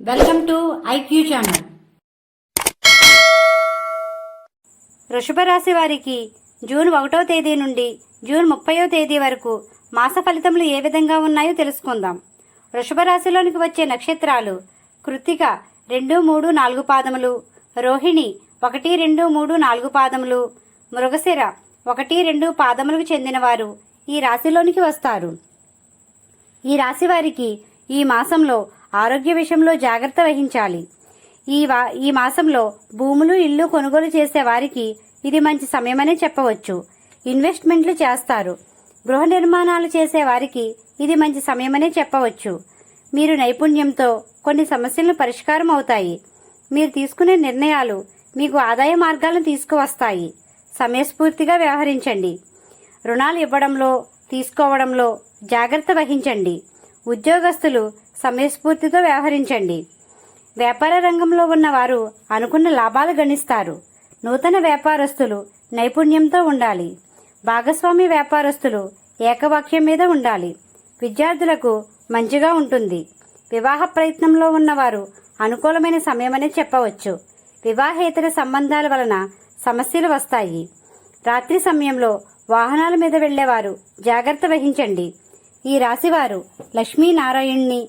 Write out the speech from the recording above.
Welcome to IQ channel. వృషభ రాశి వారికి జూన్ ఒకటో తేదీ నుండి జూన్ ముప్పయో తేదీ వరకు మాస ఫలితములు ఏ విధంగా ఉన్నాయో తెలుసుకుందాం. వృషభ రాశిలోనికి వచ్చే నక్షత్రాలు కృతిక రెండు మూడు నాలుగు పాదములు రోహిణి ఒకటి రెండు మూడు నాలుగు పాదములు మృగశిర ఒకటి రెండు పాదములకు చెందినవారు ఈ రాశిలోనికి వస్తారు. ఈ రాశి వారికి ఈ మాసంలో ఆరోగ్య విషయంలో జాగ్రత్త వహించాలి. ఈ వా ఈ మాసంలో భూములు ఇల్లు కొనుగోలు చేసే వారికి ఇది మంచి సమయమనే చెప్పవచ్చు. ఇన్వెస్ట్మెంట్లు చేస్తారు. గృహ నిర్మాణాలు చేసే వారికి ఇది మంచి సమయమనే చెప్పవచ్చు. మీరు నైపుణ్యంతో కొన్ని సమస్యలను పరిష్కారం అవుతాయి. మీరు తీసుకునే నిర్ణయాలు మీకు ఆదాయ మార్గాలను తీసుకువస్తాయి. సమయస్ఫూర్తిగా వ్యవహరించండి. రుణాలు ఇవ్వడంలో తీసుకోవడంలో జాగ్రత్త వహించండి. ఉద్యోగస్తులు సమయస్ఫూర్తితో వ్యవహరించండి. వ్యాపార రంగంలో ఉన్నవారు అనుకున్న లాభాలు గణిస్తారు. నూతన వ్యాపారస్తులు నైపుణ్యంతో ఉండాలి. భాగస్వామి వ్యాపారస్తులు ఏకవాక్యం మీద ఉండాలి. విద్యార్థులకు మంచిగా ఉంటుంది. వివాహ ప్రయత్నంలో ఉన్నవారు అనుకూలమైన సమయమనే చెప్పవచ్చు. వివాహేతర సంబంధాల వలన సమస్యలు వస్తాయి. రాత్రి సమయంలో వాహనాల మీద వెళ్ళేవారు జాగ్రత్త వహించండి. ఈ రాశివారు లక్ష్మీనారాయణ్ణి